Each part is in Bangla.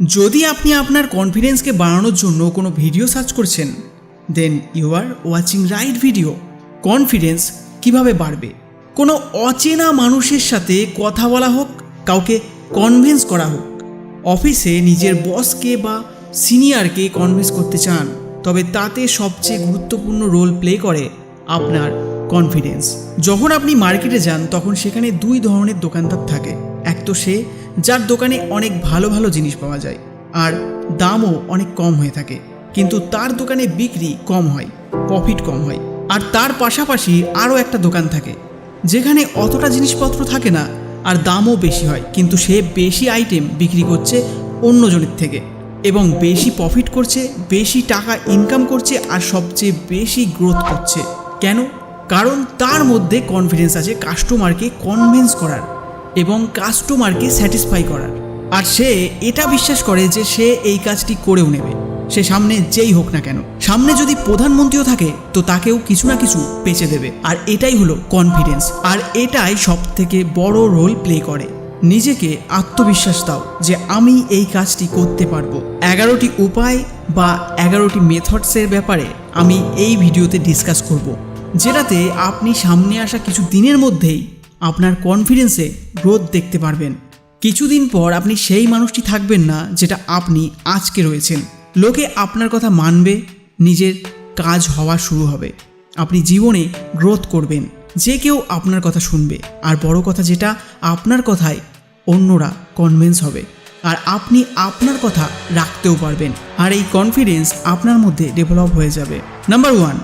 যদি আপনি আপনার কনফিডেন্সকে বাড়ানোর জন্য কোনো ভিডিও সার্চ করছেন then you are watching right video confidence কীভাবে বাড়বে? কোনো অচেনা মানুষের সাথে কথা বলা হোক, কাউকে কনভিন্স করা হোক। অফিসে নিজের বসকে বা সিনিয়রকে কনভিন্স করতে চান, তবে তাতে সবচেয়ে গুরুত্বপূর্ণ রোল প্লে করে আপনার কনফিডেন্স যখন আপনি মার্কেটে যান, তখন সেখানে দুই ধরনের দোকানদার থাকে। এক তো সে যার দোকানে অনেক ভালো ভালো জিনিস পাওয়া যায়, আর দামও অনেক কম হয়ে থাকে। কিন্তু তার দোকানে বিক্রি কম হয় প্রফিট কম হয়। আর তার পাশাপাশি আরও একটা দোকান থাকে, যেখানে অতটা জিনিসপত্র থাকে না, আর দামও বেশি হয়। কিন্তু সে বেশি আইটেম বিক্রি করছে অন্যজনের থেকে এবং বেশি প্রফিট করছে, বেশি টাকা ইনকাম করছে, আর সবচেয়ে বেশি গ্রোথ করছে। কেন? কারণ তার মধ্যে কনফিডেন্স আছে কাস্টমারকে কনভিন্স করার। এবং কাস্টমারকে স্যাটিসফাই করার। আর সে এটা বিশ্বাস করে যে সে এই কাজটি করেও নেবে। সে সামনে যেই হোক না কেন। সামনে যদি প্রধানমন্ত্রীও থাকে, তো তাকেও কিছু না কিছু পেঁচে দেবে। আর এটাই হলো কনফিডেন্স আর এটাই সব থেকে বড় রোল প্লে করে। নিজেকে আত্মবিশ্বাস দাও যে আমি এই কাজটি করতে পারব। এগারোটি উপায় বা এগারোটি মেথডসের ব্যাপারে আমি এই ভিডিওতে ডিসকাস করব। যেটাতে আপনি সামনে আসা কিছু দিনের মধ্যেই আপনার কনফিডেন্সে গ্রোথ দেখতে পারবেন। কিছুদিন পর আপনি সেই মানুষটি থাকবেন না যেটা আপনি আজকে রয়েছেন। লোকে আপনার কথা মানবে, নিজের কাজ হওয়া শুরু হবে। আপনি জীবনে গ্রোথ করবেন, যে কেউ আপনার কথা শুনবে। আর বড় কথা যেটা, আপনার কথায় অন্যরা কনভিন্স হবে। আর আপনি আপনার কথা রাখতেও পারবেন। আর এই কনফিডেন্স আপনার মধ্যে ডেভেলপ হয়ে যাবে। Number one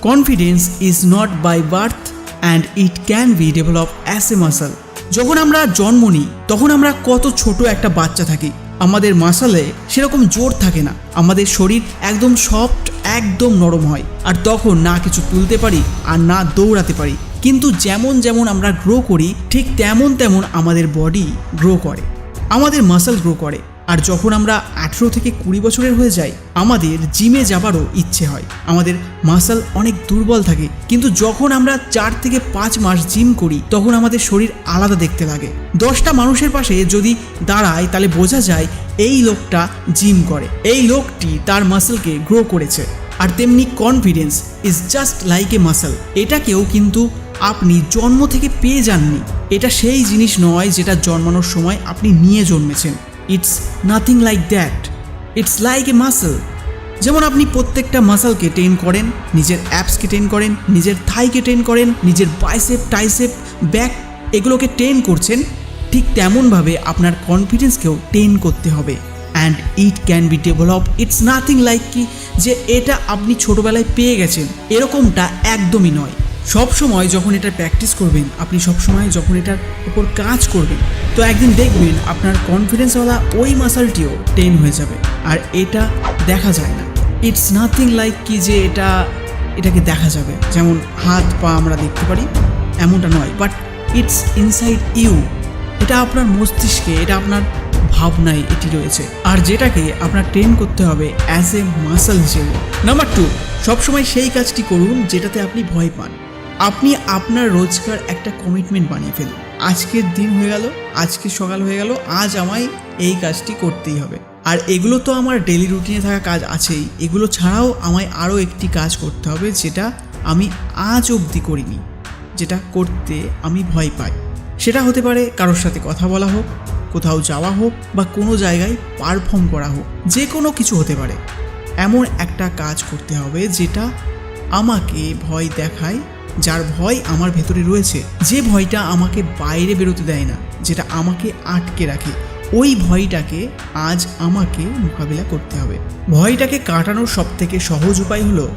confidence is not by birth and it can be develop as a muscle যখন আমরা জন্ম নিই, তখন আমরা কত ছোট একটা বাচ্চা থাকি। আমাদের মাসালে সেরকম জোর থাকে না। আমাদের শরীর একদম সফট, একদম নরম হয়। আর তখন না কিছু তুলতে পারি আর না দৌড়াতে পারি। কিন্তু যেমন যেমন আমরা গ্রো করি, ঠিক তেমন তেমন আমাদের বডি গ্রো করে। আমাদের মাসল গ্রো করে। আর যখন আমরা আঠেরো থেকে কুড়ি বছরের হয়ে যাই, আমাদের জিমে যাবারও ইচ্ছে হয়। আমাদের মাসল অনেক দুর্বল থাকে, কিন্তু যখন আমরা চার থেকে পাঁচ মাস জিম করি, তখন আমাদের শরীর আলাদা দেখতে লাগে। দশটা মানুষের পাশে যদি দাঁড়ায়, তাহলে বোঝা যায় এই লোকটা জিম করে। এই লোকটি তার মাসেলকে গ্রো করেছে। আর তেমনি confidence is just like a muscle এটাকেও কিন্তু আপনি জন্ম থেকে পেয়ে যাননি। এটা সেই জিনিস নয় যেটা জন্মানোর সময় আপনি নিয়ে জন্মেছেন। It's nothing like that it's like a muscle যেমন আপনি প্রত্যেকটা মাসলকে ট্রেন করেন, নিজের অ্যাপসকে ট্রেন করেন, নিজের থাইকে ট্রেন করেন, নিজের বাইসেপ টাইসেপ ব্যাক এগুলোকে ট্রেন করছেন, ঠিক তেমনভাবে আপনার কনফিডেন্সকেও ট্রেন করতে হবে। And it can be develop it's nothing like কি যে এটা আপনি ছোটোবেলায় পেয়ে গেছেন। এরকমটা একদমই নয়। সব সময় যখন এটা প্র্যাকটিস করবেন, আপনি সব সময় যখন এটার উপর কাজ করবেন, তো একদিন দেখবেন আপনার কনফিডেন্সওয়ালা ওই মাসালটিও টেন হয়ে যাবে। আর এটা দেখা যায় না। ইটস নাথিং লাইক কি যে এটা, এটাকে দেখা যাবে। যেমন হাত, পা আমরা দেখতে পারি, এমনটা নয়। বাট ইটস ইনসাইড ইউ এটা আপনার মস্তিষ্কে, এটা আপনার ভাবনায় এটি রয়েছে। আর যেটাকে আপনার ট্রেন করতে হবে অ্যাজ এ মাসল হিসেবে। নাম্বার টু সবসময় সেই কাজটি করুন যেটাতে আপনি ভয় পান। আপনি আপনার রোজকার একটা কমিটমেন্ট বানিয়ে ফেলুন। আজকের দিন হয়ে গেল, আজকে সকাল হয়ে গেল, আজ আমায় এই কাজটি করতেই হবে। আর এগুলো তো আমার ডেলি রুটিনে থাকা কাজ আছেই। এগুলো ছাড়াও আমায় আরও একটি কাজ করতে হবে যেটা আমি আজ অবধি করিনি, যেটা করতে আমি ভয় পাই। সেটা হতে পারে কারোর সাথে কথা বলা হোক, কোথাও যাওয়া হোক বা কোনো জায়গায় পারফর্ম করা হোক, যে কোনো কিছু হতে পারে। এমন একটা কাজ করতে হবে যেটা আমাকে ভয় দেখায় যার ভয় আমার ভেতরে রয়েছে, যে ভয়টা আমাকে বাইরে বেরোতে দেয় না, যেটা আমাকে আটকে রাখে, ওই ভয়টাকে আজ আমাকে মোকাবিলা করতে হবে। ভয়টাকে কাটানোর সব থেকে সহজ উপায় হলো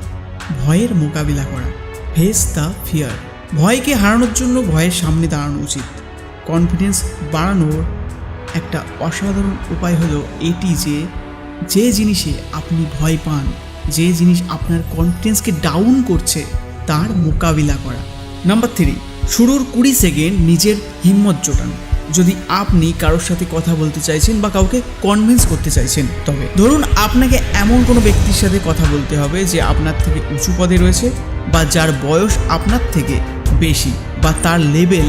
ভয়ের মোকাবিলা করা। ফেস দ্য ফিয়ার ভয়কে হারানোর জন্য ভয়ের সামনে দাঁড়ানো উচিত। কনফিডেন্স বাড়ানোর একটা অসাধারণ উপায় হলো এটি যে যে জিনিসে আপনি ভয় পান, যে জিনিস আপনার কনফিডেন্সকে ডাউন করছে তার মোকাবিলা করা। নাম্বার থ্রি শুরুর কুড়ি সেকেন্ড নিজের হিম্মত জোটান। যদি আপনি কারোর সাথে কথা বলতে চাইছেন বা কাউকে কনভিন্স করতে চাইছেন, তবে ধরুন আপনাকে এমন কোনো ব্যক্তির সাথে কথা বলতে হবে যে আপনার থেকে উঁচু পদে রয়েছে বা যার বয়স আপনার থেকে বেশি বা তার লেভেল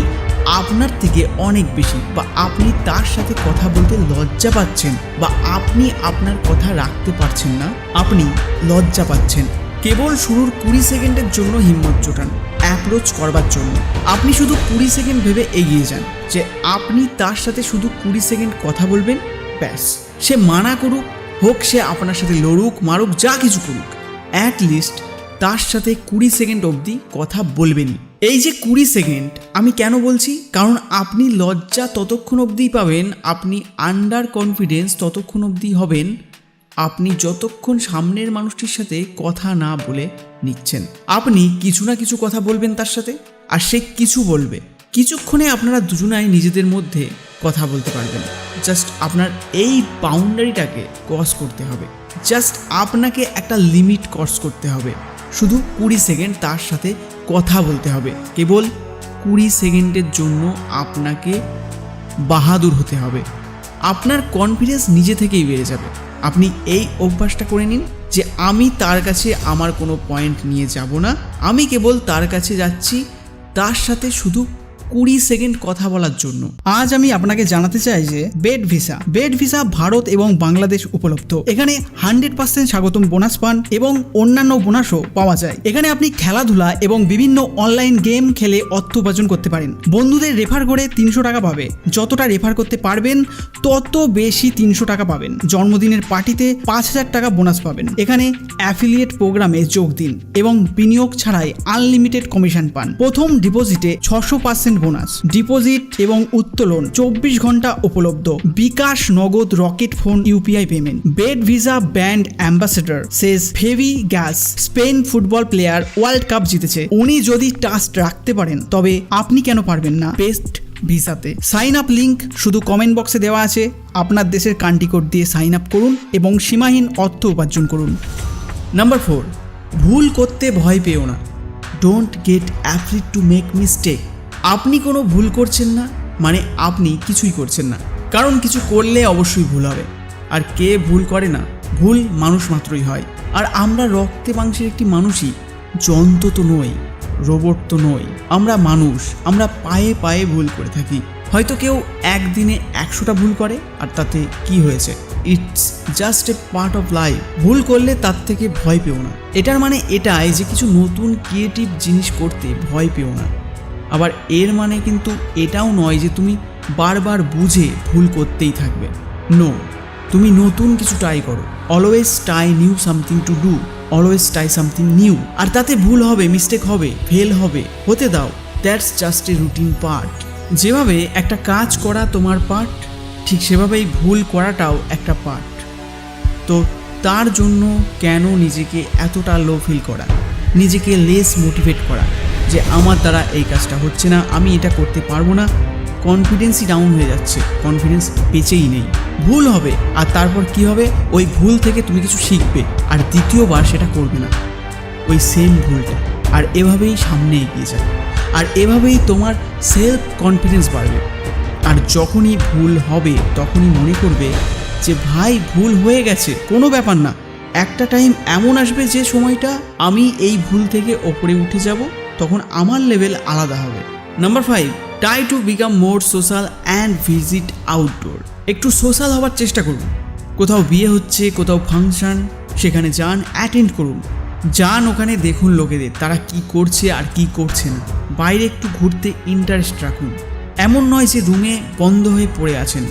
আপনার থেকে অনেক বেশি বা আপনি তার সাথে কথা বলতে লজ্জা পাচ্ছেন বা আপনি আপনার কথা রাখতে পারছেন না, আপনি লজ্জা পাচ্ছেন। কেবল শুরুর কুড়ি সেকেন্ডের জন্য হিম্মত জোটান অ্যাপ্রোচ করবার জন্য। আপনি শুধু কুড়ি সেকেন্ড ভেবে এগিয়ে যান যে আপনি তার সাথে শুধু কুড়ি সেকেন্ড কথা বলবেন, ব্যাস। সে মানা করুক, হোক সে আপনার সাথে লড়ুক, মারুক, যা কিছু করুক। অ্যাট লিস্ট তার সাথে কুড়ি সেকেন্ড অবধি কথা বলবেন এই যে কুড়ি সেকেন্ড, আমি কেন বলছি? কারণ আপনি লজ্জা ততক্ষণ অবধিই পাবেন, আপনি আন্ডার কনফিডেন্স ততক্ষণ অবধি হবেন আপনি যতক্ষণ সামনের মানুষটির সাথে কথা না বলে নিচ্ছেন, আপনি কিছু না কিছু কথা বলবেন তার সাথে, আর সে কিছু বলবে। কিছুক্ষণে আপনারা দুজনাই নিজেদের মধ্যে কথা বলতে পারবেন। জাস্ট আপনার এই বাউন্ডারিটাকে ক্রস করতে হবে। জাস্ট আপনাকে একটা লিমিট ক্রস করতে হবে। শুধু কুড়ি সেকেন্ড তার সাথে কথা বলতে হবে। কেবল কুড়ি সেকেন্ডের জন্য আপনাকে বাহাদুর হতে হবে। আপনার কনফিডেন্স নিজে থেকেই বেড়ে যাবে। আপনি এই অভ্যাসটা করে নিন যে আমি তার কাছে আমার কোনো পয়েন্ট নিয়ে যাব না। আমি কেবল তার কাছে যাচ্ছি, তার সাথে শুধু কুড়ি সেকেন্ড কথা বলার জন্য। আজ আমি আপনাকে জানাতে চাই যে Bed Visa Bed Visa Bharat এবং বাংলাদেশ উপলব্ধ। এখানে হান্ড্রেড পার্সেন্ট স্বাগতম বোনাস পান এবং অন্যান্য বোনাসও পাওয়া যায়। এখানে আপনি খেলাধুলা এবং বিভিন্ন অনলাইন গেম খেলে অর্থ উপার্জন করতে পারেন। বন্ধুদের রেফার করে তিনশো টাকা পাবে। যতটা রেফার করতে পারবেন, তত বেশি তিনশো টাকা পাবেন। জন্মদিনের পার্টিতে পাঁচ হাজার টাকা বোনাস পাবেন। এখানে অ্যাফিলিয়েট প্রোগ্রামে যোগ দিন এবং বিনিয়োগ ছাড়াই আনলিমিটেড কমিশন পান। প্রথম ডিপোজিটে ছশো পার্সেন্ট বোনাস, ডিপোজিট এবং উত্তোলন চব্বিশ ঘণ্টা উপলব্ধ। BKash Nagad Rocket phone UPI payment. Bed visa brand ambassador, সেজ Fevi gas, Spain football player world cup জিতেছে। উনি যদি টাস্ট রাখতে পারেন, তবে আপনি কেন পারবেন না বেস্ট ভিসাতে? সাইন আপ লিঙ্ক শুধু কমেন্ট বক্সে দেওয়া আছে। আপনার দেশের কান্ট্রি কোড দিয়ে সাইন আপ করুন এবং সীমাহীন অর্থ উপার্জন করুন। নাম্বার ফোর, ভুল করতে ভয় পেও না। Don't get afraid to make mistake. আপনি কোনো ভুল করছেন না মানে আপনি কিছুই করছেন না। কারণ কিছু করলে অবশ্যই ভুল হবে। আর কে ভুল করে না, ভুল মানুষ মাত্রই হয়। আর আমরা রক্তে মাংসের একটি মানুষই, যন্ত্র তো নই, রোবট তো নই। আমরা মানুষ, আমরা পায়ে পায়ে ভুল করে থাকি। হয়তো কেউ একদিনে একশোটা ভুল করে, আর তাতে কি হয়েছে? It's just a part of life ভুল করলে তার থেকে ভয় পেও না। এটার মানে এটাই যে কিছু নতুন ক্রিয়েটিভ জিনিস করতে ভয় পেও না। আবার এর মানে কিন্তু এটাও নয় যে তুমি বারবার বুঝে ভুল করতেই থাকবে। নো তুমি নতুন কিছু ট্রাই করো। Always try new something to do always try something new আর তাতে ভুল হবে মিস্টেক হবে ফেল হবে, হতে দাও। That's just a routine part যেভাবে একটা কাজ করা তোমার পার্ট ঠিক সেভাবেই ভুল করাটাও একটা পার্ট তো তার জন্য কেন নিজেকে এতটা লো ফিল করা? নিজেকে লেস মোটিভেট করা? যে আমার দ্বারা এই কাজটা হচ্ছে না, আমি এটা করতে পারব না। কনফিডেন্সই ডাউন হয়ে যাচ্ছে কনফিডেন্স বেঁচেই নেই। ভুল হবে, আর তারপর কি হবে? ওই ভুল থেকে তুমি কিছু শিখবে, আর দ্বিতীয়বার সেটা করবে না। ওই সেম ভুলটা, আর এভাবেই সামনে এগিয়ে যাবে আর এভাবেই তোমার সেলফ কনফিডেন্স বাড়বে। আর যখনই ভুল হবে, তখনই মনে করবে যে, ভাই, ভুল হয়ে গেছে, কোনো ব্যাপার না। একটা টাইম এমন আসবে যে, সময়টা আমি এই ভুল থেকে ওপরে উঠে যাব তখন আমার লেভেল আলাদা হবে। Number five try to become more social and visit outdoor একটু সোশ্যাল হওয়ার চেষ্টা করুন। কোথাও বিয়ে হচ্ছে, কোথাও ফাংশন সেখানে যান অ্যাটেন্ড করুন। যান ওখানে, দেখুন লোকেদের, তারা কি করছে আর কি করছে না। বাইরে একটু ঘুরতে ইন্টারেস্ট রাখুন। এমন নয় যে রুমে বন্ধ হয়ে পড়ে আছেন।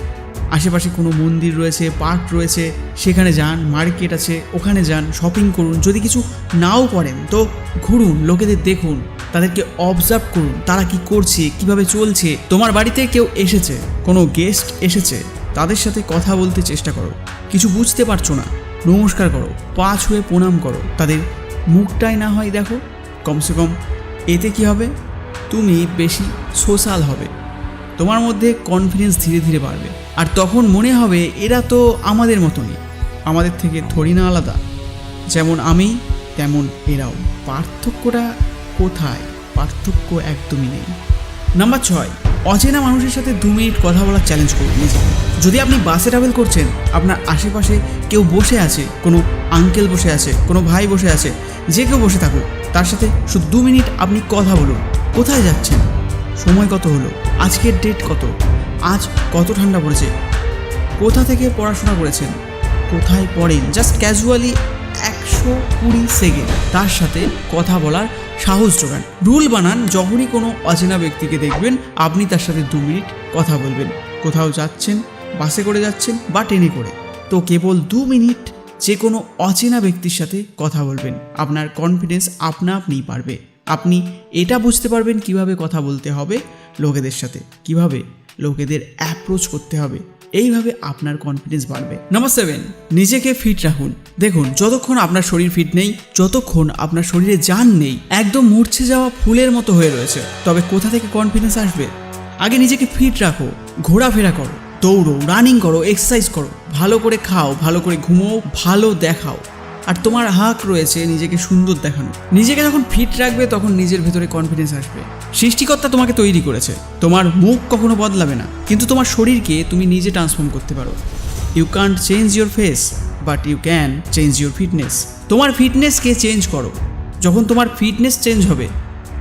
আশেপাশে কোনো মন্দির রয়েছে পার্ক রয়েছে, সেখানে যান মার্কেট আছে, ওখানে যান শপিং করুন। যদি কিছু নাও করেন, তো ঘুরুন, লোকেদের দেখুন। তাদেরকে অবজার্ভ করুন, তারা কি করছে, কীভাবে চলছে, তোমার বাড়িতে কেউ এসেছে, কোনো গেস্ট এসেছে, তাদের সাথে কথা বলতে চেষ্টা করো, কিছু বুঝতে পারছ না, নমস্কার করো পা ছুঁয়ে প্রণাম করো, তাদের মুখটাই না হয় দেখো, কমসে কম এতে কি হবে, তুমি বেশি সোশ্যাল হবে, তোমার মধ্যে কনফিডেন্স ধীরে ধীরে বাড়বে, আর তখন মনে হবে এরা তো আমাদের মতনই, আমাদের থেকে থরি না আলাদা, যেমন আমি, তেমন এরাও, পার্থক্যটা কোথায়? পার্থক্য একদমই নেই। নাম্বার ছয়, অচেনা মানুষের সাথে দু মিনিট কথা বলার চ্যালেঞ্জ করুন যদি আপনি বাসে ট্রাভেল করছেন, আপনার আশেপাশে কেউ বসে আছে, কোনো আঙ্কেল বসে আছে, কোনো ভাই বসে আছে, যে কেউ বসে থাকুক, তার সাথে শুধু দু মিনিট আপনি কথা বলুন। কোথায় যাচ্ছেন? সময় কত হলো? আজকের ডেট কত? আজ কত ঠান্ডা পড়েছে? কোথা থেকে পড়াশোনা করেছেন? কোথায় পড়েন? জাস্ট ক্যাজুয়ালি একশো কুড়ি সেকেন্ড তার সাথে কথা বলার সাহস জোগান। রুল বানান, যখনই কোনো অচেনা ব্যক্তিকে দেখবেন, আপনি তার সাথে দু মিনিট কথা বলবেন। কোথাও যাচ্ছেন, বাসে করে যাচ্ছেন বা ট্রেনে করে। তো কেবল দু মিনিট যে কোনো অচেনা ব্যক্তির সাথে কথা বলবেন। আপনার কনফিডেন্স আপনা আপনিই পারবে আপনি এটা বুঝতে পারবেন কীভাবে কথা বলতে হবে লোকেদের সাথে। কীভাবে লোকেদের অ্যাপ্রোচ করতে হবে। এইভাবে আপনার কনফিডেন্স বাড়বে। নাম্বার সেভেন নিজেকে ফিট রাখুন। দেখুন, যতক্ষণ আপনার শরীর ফিট নেই, যতক্ষণ আপনার শরীরে যান নেই, একদম মূর্ছে যাওয়া ফুলের মতো হয়ে রয়েছে। তবে কোথা থেকে কনফিডেন্স আসবে? আগে নিজেকে ফিট রাখো, ঘোরাফেরা করো, দৌড়ো রানিং করো এক্সারসাইজ করো, ভালো করে খাও, ভালো করে ঘুমো ভালো দেখাও। আর তোমার হাক রয়েছে নিজেকে সুন্দর দেখানো। নিজেকে যখন ফিট রাখবে তখন নিজের ভেতরে কনফিডেন্স আসবে। সৃষ্টিকর্তা তোমাকে তৈরি করেছে। তোমার মুখ কখনো বদলাবে না। কিন্তু তোমার শরীরকে তুমি নিজে ট্রান্সফর্ম করতে পারো। You can't change your face but you can change your fitness তোমার ফিটনেসকে চেঞ্জ করো। যখন তোমার ফিটনেস চেঞ্জ হবে,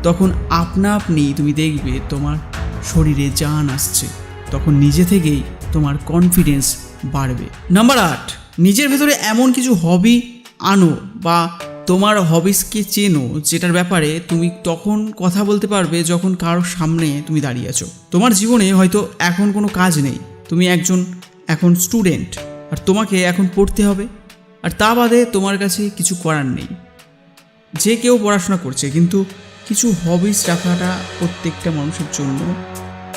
তখন আপনা আপনি তুমি দেখবে তোমার শরীরে জান আসছে। তখন নিজে থেকেই তোমার কনফিডেন্স বাড়বে। নাম্বার আট, নিজের ভেতরে এমন কিছু হবি আনো বা তোমার হবিসকে চেনো, যেটার ব্যাপারে তুমি তখন কথা বলতে পারবে যখন কারোর সামনে তুমি দাঁড়িয়ে আছো। তোমার জীবনে হয়তো এখন কোনো কাজ নেই। তুমি একজন এখন স্টুডেন্ট আর তোমাকে এখন পড়তে হবে। আর তা বাদে তোমার কাছে কিছু করার নেই। যে কেউ পড়াশোনা করছে, কিন্তু কিছু হবিস রাখাটা প্রত্যেকটা মানুষের জন্য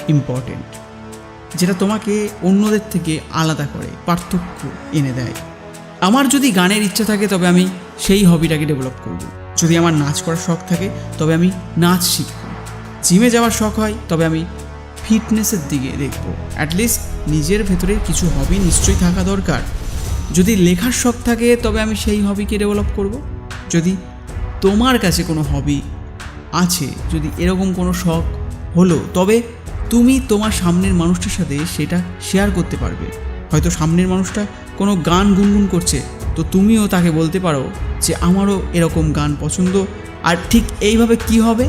ইম্পর্টেন্ট যেটা তোমাকে অন্যদের থেকে আলাদা করে, পার্থক্য এনে দেয়। আমার যদি গানের ইচ্ছা থাকে, তবে আমি সেই হবিটাকে ডেভেলপ করব। যদি আমার নাচ করার শখ থাকে, তবে আমি নাচ শিখব। জিমে যাওয়ার শখ হয়, তবে আমি ফিটনেসের দিকে দেখব। অ্যাটলিস্ট নিজের ভেতরে কিছু হবি নিশ্চয়ই থাকা দরকার। যদি লেখার শখ থাকে, তবে আমি সেই হবিকে ডেভেলপ করব। যদি তোমার কাছে কোনো হবি আছে, যদি এরকম কোনো শখ হলো, তবে তুমি তোমার সামনের মানুষটার সাথে সেটা শেয়ার করতে পারবে। হয়তো সামনের মানুষটা কোনো গান গুনগুন করছে, তো তুমিও তাকে বলতে পারো যে আমারও এরকম গান পছন্দ। আর ঠিক এইভাবে কি হবে?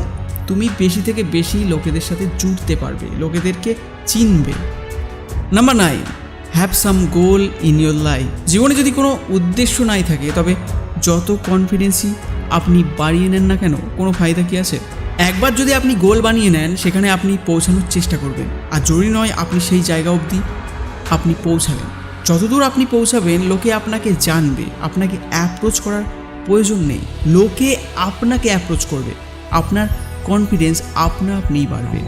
তুমি বেশি থেকে বেশি লোকেদের সাথে জুড়তে পারবে, লোকেদেরকে চিনবে। Number nine have some goal in your life জীবনে যদি কোনো উদ্দেশ্য নাই থাকে, তবে যত কনফিডেন্সই আপনি বাড়িয়ে নেন না কেন, কোনো ফায়দা কি আছে? একবার যদি আপনি গোল বানিয়ে নেন, সেখানে আপনি পৌঁছানোর চেষ্টা করবেন। আর জরুরি নয় আপনি সেই জায়গা অবধি আপনি পৌঁছাবেন যতদূর আপনি পৌঁছাবেন, লোকে আপনাকে জানবে। আপনাকে অ্যাপ্রোচ করার প্রয়োজন নেই। লোকে আপনাকে অ্যাপ্রোচ করবে। আপনার কনফিডেন্স আপনা আপনিই বাড়বে।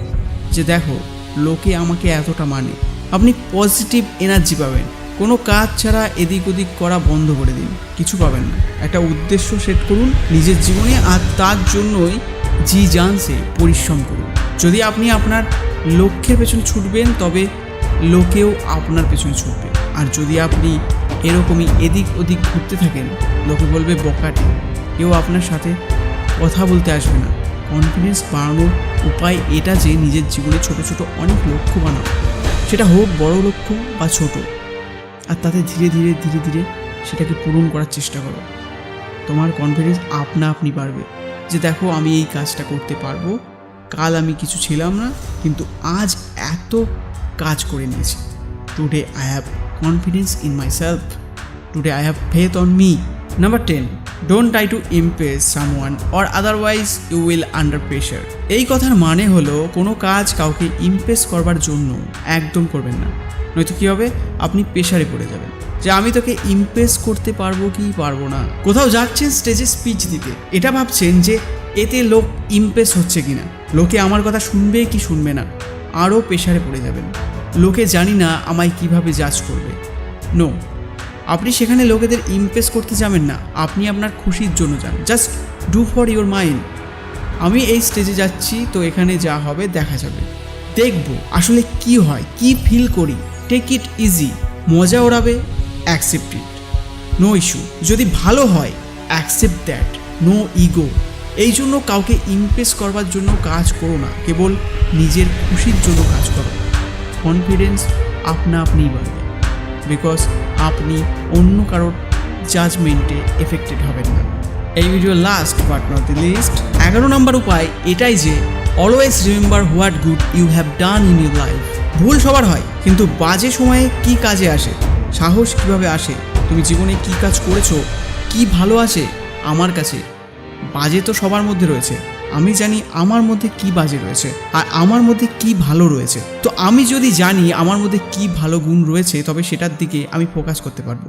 যে দেখো, লোকে আমাকে এতটা মানে। আপনি পজিটিভ এনার্জি পাবেন। কোনো কাজ ছাড়া এদিক ওদিক করা বন্ধ করে দিন। কিছু পাবেন না। একটা উদ্দেশ্য সেট করুন নিজের জীবনে আর তার জন্যই জি জানসে পরিশ্রম করুন। যদি আপনি আপনার লক্ষ্যের পেছনে ছুটবেন, তবে লোকেও আপনার পেছনে ছুটবে। আর যদি আপনি এরকমই এদিক ওদিক ঘুরতে থাকেন, লোকে বলবে, বকাটে। কেউ আপনার সাথে কথা বলতে আসবে না। কনফিডেন্স বাড়ানোর উপায় এটা যে নিজের জীবনে ছোট ছোট অনেক লক্ষ্য বানাও। সেটা হোক বড় লক্ষ্য বা ছোট। আর তাতে ধীরে ধীরে ধীরে ধীরে সেটাকে পূরণ করার চেষ্টা করো। তোমার কনফিডেন্স আপনা আপনি বাড়বে যে, দেখো, আমি এই কাজটা করতে পারব। কাল আমি কিছু ছিলাম না, কিন্তু আজ এত কাজ করে নিয়েছি। Today I have in my self today I have faith on me number ten don't try to impress someone or otherwise you will under pressure এই কথার মানে হলো, কোনো কাজ কাউকে ইমপ্রেস করবার জন্য একদম করবেন না। নয়তো কী হবে? আপনি প্রেশারে পড়ে যাবেন। যে আমি তোকে ইমপ্রেস করতে পারব কি পারব না। কোথাও যাচ্ছেন স্টেজে স্পিচ দিতে। এটা ভাবছেন যে এতে লোক ইমপ্রেস হচ্ছে কিনা। লোকে আমার কথা শুনবে কি শুনবে না। আরও প্রেশারে পড়ে যাবেন। লোকে জানি না আমায় কীভাবে জাজ করবে। নো আপনি সেখানে লোকেদের ইমপ্রেস করতে যাবেন না। আপনি আপনার খুশির জন্য যান। Just do for your mind আমি এই স্টেজে যাচ্ছি, তো এখানে যা হবে দেখা যাবে। দেখব আসলে কি হয়, কি ফিল করি। টেক ইট ইজি মজা ওড়াবে। অ্যাকসেপ্ট ইট নো ইস্যু যদি ভালো হয় অ্যাকসেপ্ট দ্যাট নো ইগো এই জন্য কাউকে ইমপ্রেস করবার জন্য কাজ করো না। কেবল নিজের খুশির জন্য কাজ করো। কনফিডেন্স আপনা আপনিই বাড়বে। বিকজ আপনি অন্য কারোর জাজমেন্টে এফেক্টেড হবেন না। এই video last but not the least এগারো নম্বর উপায় এটাই যে always remember what good you have done in your life ভুল সবার হয়, কিন্তু বাজে সময়ে কি কাজে আসে? সাহস কীভাবে আসে? তুমি জীবনে কি কাজ করেছ? কি ভালো আছে? আমার কাছে। বাজে তো সবার মধ্যে রয়েছে। আমি জানি আমার মধ্যে কি বাজে রয়েছে আর আমার মধ্যে কি ভালো রয়েছে। তো আমি যদি জানি আমার মধ্যে কি ভালো গুণ রয়েছে, তবে সেটার দিকে আমি ফোকাস করতে পারব।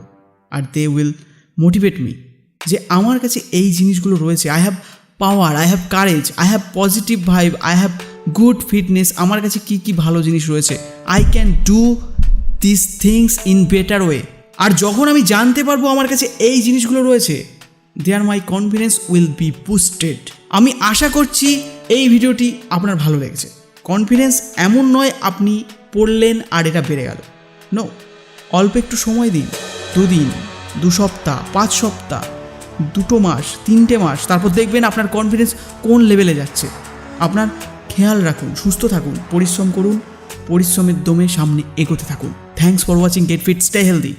আর দে উইল মোটিভেট মি যে আমার কাছে এই জিনিসগুলো রয়েছে। I have power I have courage I have positive vibe I have good fitness আমার কাছে কি কি ভালো জিনিস রয়েছে। I can do this things in better way আর যখন আমি জানতে পারব আমার কাছে এই জিনিসগুলো রয়েছে there my confidence will be boosted আমি আশা করছি এই ভিডিওটি আপনার ভালো লেগেছে। কনফিডেন্স এমন নয় আপনি পড়লেন আর এটা বেড়ে গেল। নো অল্প একটু সময় দিন, দুদিন, দু সপ্তাহ, পাঁচ সপ্তাহ, দুটো মাস, তিনটে মাস, তারপর দেখবেন আপনার কনফিডেন্স কোন লেভেলে যাচ্ছে। আপনার খেয়াল রাখুন, সুস্থ থাকুন, পরিশ্রম করুন, পরিশ্রমের দমে সামনে এগোতে থাকুন। Thanks for watching get fit stay healthy